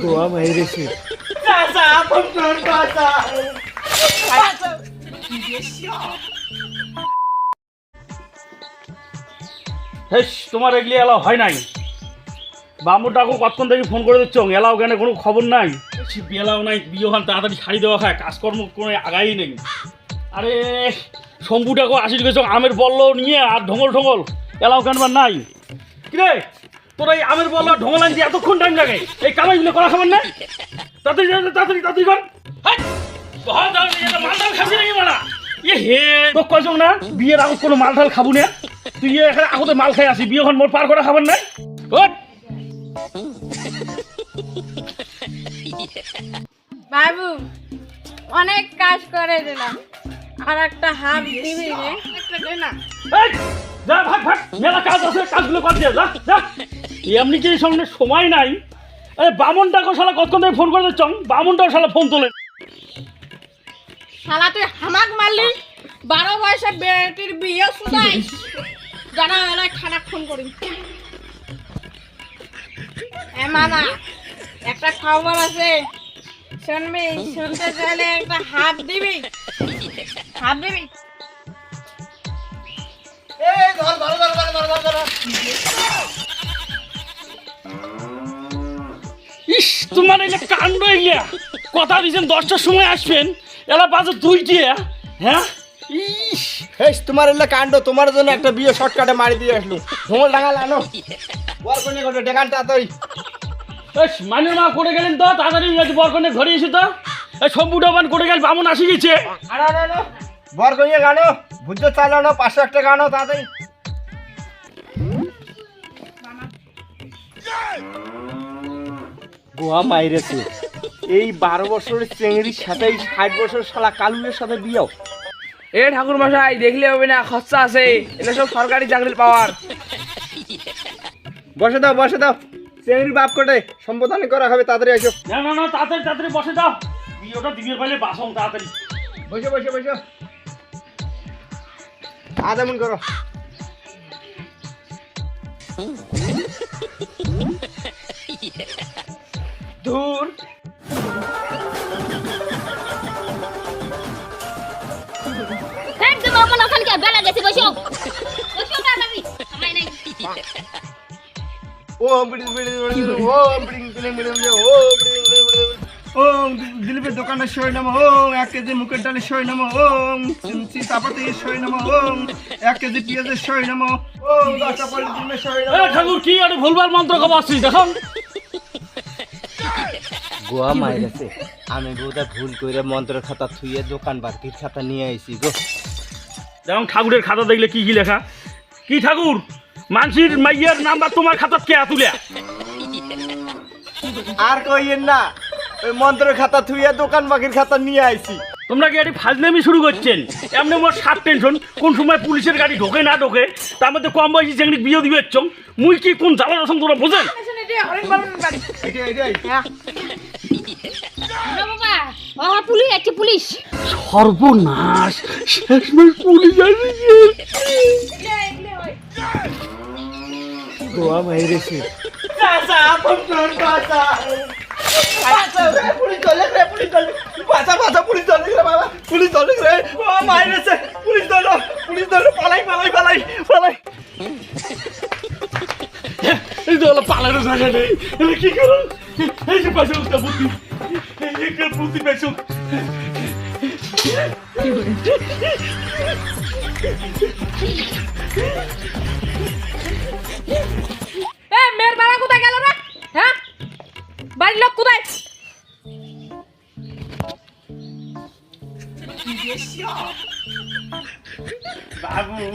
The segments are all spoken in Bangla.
গোয়া মাইরেছে হেস তোমার এগুলি এলাও হয় নাই। বামুটাকে কতক্ষণ থেকে ফোন করে দিচ্ছ? এলাও কেন কোনো খবর নাই? এলাও নাই বিয়ে হন তাড়াতাড়ি শাড়ি দেওয়া খায় কাজকর্ম কোনো আগাই নেই। আরে শম্ভুটাকে আসি গেছ আমের বল্ল নিয়ে আর ঢোঙল ঢোঙল এলাও কেন বা নাই? কিরে? তোর এই আমের বল্ল আর ঢোঙল আনতে এতক্ষণ টাইম লাগে। এই কামাইগুলো করা খাবার না? তাড়াতাড়ি তাড়াতাড়ি তাড়াতাড়ি কর। মারা? না? বিয়ের আগত কোনো মাল ঢাল খাব না? তুই এখানে আগতে মাল খাই আসি বিয়েখন মোট পার করে খাবার নাই? বাবু অনেক কাজ করে দিলাম। আর একটা হাফ দিবি রে একটা দে না যা ভাগ ভাগ মেলা কাজ আছে কাজগুলো কর দিয়ে যা যা। এমনি কি সামনে সময় নাই? আরে বামনটাকে শালা কতক্ষণ থেকে ফোন করে দিচ্ছ? বামনটাও শালা ফোন তোলে শালা তুই হামাক মারলি? বারো বয়সে বেটির বিয়ে শুধাই জানা এলাই খানা ফোন করি। এ মামা একটা খবর আছে। শুনবি শুনতে চাইলে একটা হাফ দিবি। হাফ দিবি? ইস তোমার এলে কাণ্ড এগিয়া কথা দিয়েছেন দশটার সময় আসবেন এলা বাজে দুইটি হ্যাঁ? ইস। হেস তোমার এলে কাণ্ড তোমার জন্য একটা বিয়ে শর্টকাটে মারি দিয়ে আসলু ঢোল ডাঙাল আনো বল কোনে কোনে ডেকান তাড়াতাড়ি এস মানের মা করে গেলেন তো তাড়াতাড়ি ইংরেজি বরকনে ঘরে এসে তো। এই শম্ভু ডাবান করে গেল বামন আসি গেছে। আনো আনো আনো বর কোনে গানো ভুজো চালানো পাঁচশো একটা গানো তাড়াতাড়ি। গোয়া মাইরেছে। এই বারো বছরের চেংড়ির সাথে এই ষাট বছরের শালা কালুরের সাথে বিয়েও। এ ঠাকুর মশাই দেখলে হবে না খরচা আছে। এটা সব সরকারি চাকরির পাওয়ার। বসে দাও বসে দাও। চেংড়ির বাপ কোটে সম্বোধন করা হবে তাড়াতাড়ি আসো। না না না তাড়াতাড়ি তাড়াতাড়ি বসে দাও। বিয়েটা দিবের পাইলে বাসন তাড়াতাড়ি। বসে বসে বসে। আদামন করো। একদম বেলা গেছে বসো বসো তাড়াতাড়ি সময় নাই ও বিড়ি বিড়ি বিড়ি ও বিড়ি বিড়ি বিড়ি বিড়ি ও বিড়ি বিড়ি বিড়ি ও দিলীপের দোকানের সই নামো ও এক কেজি মুখের ডালের সই নামো ও চিমচি চাপাতির সই নামো ও এক কেজি পেঁয়াজের সই নামো ও দশটা পলিথিনের সই ঠাকুর কি আরে ভুলবার মন্ত্র কব আসছিস দেখো গোয়া মাইরেছে আমি বোধহয় ভুল করে মন্ত্র খাতা থুয়ে দোকান বাকির খাতা নিয়ে আইছি গো যেমন ঠাকুরের খাতা দেখলে কি কি লেখা? কি ঠাকুর? মানসির মাইয়ের নাম্বার তোমার খাতাত কে তুলে আর কইয়েন না ওই মন্ত্র খাতা থুইয়া দোকান বাকির খাতা নিয়ে আইছি। তোমরা কি এটি ফাজলামি শুরু করছেন? এমনি মোর সাত টেনশন কোন সময় পুলিশের গাড়ি ঢোকে না ঢোকে তার মধ্যে কম বয়সী চেংড়ি বিয়ে দিবে চং মুই কি কোন জ্বালা রসম তোমরা বোঝেন? এটি হরিণ বাবুর বাড়ি এটাই এটাই না বাবা ও পুলিশ আছে পুলিশ সর্বনাশ শেষমেশ পুলিশ আসছে গোয়া মাইরেছে। এই তো পালানো নেই এবার কি করো এই যে পাশে বুদ্ধি। এই যে একটা বুদ্ধি পেয়েছ এ মেয়ের বাবা কোথায় গেল রে হ্যাঁ বাড়ির লোক কোথায় বাবু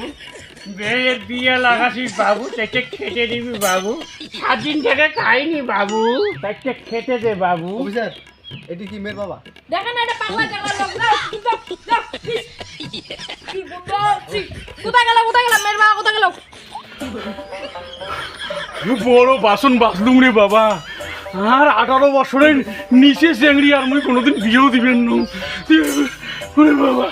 মেয়ের বিয়ে লাগাছিস বাবু তাকে খেতে দিবি বাবু। সাত দিন থেকে খাইনি বাবু। তাকে খেতে দে বাবু। এটি কি মেয়ের বাবা? দেখেন না এটা পাগলা জাগা লোক। না? কোথায় গেল কোথায় গেল? মেয়ের বাবা কোথায় গেল? বড় বাসন বাথরুম রে বাবা। আর আঠারো বছরের নিচে চেংড়ি আর মুই কোনোদিন বিয়েও দিবেন না। বাবা।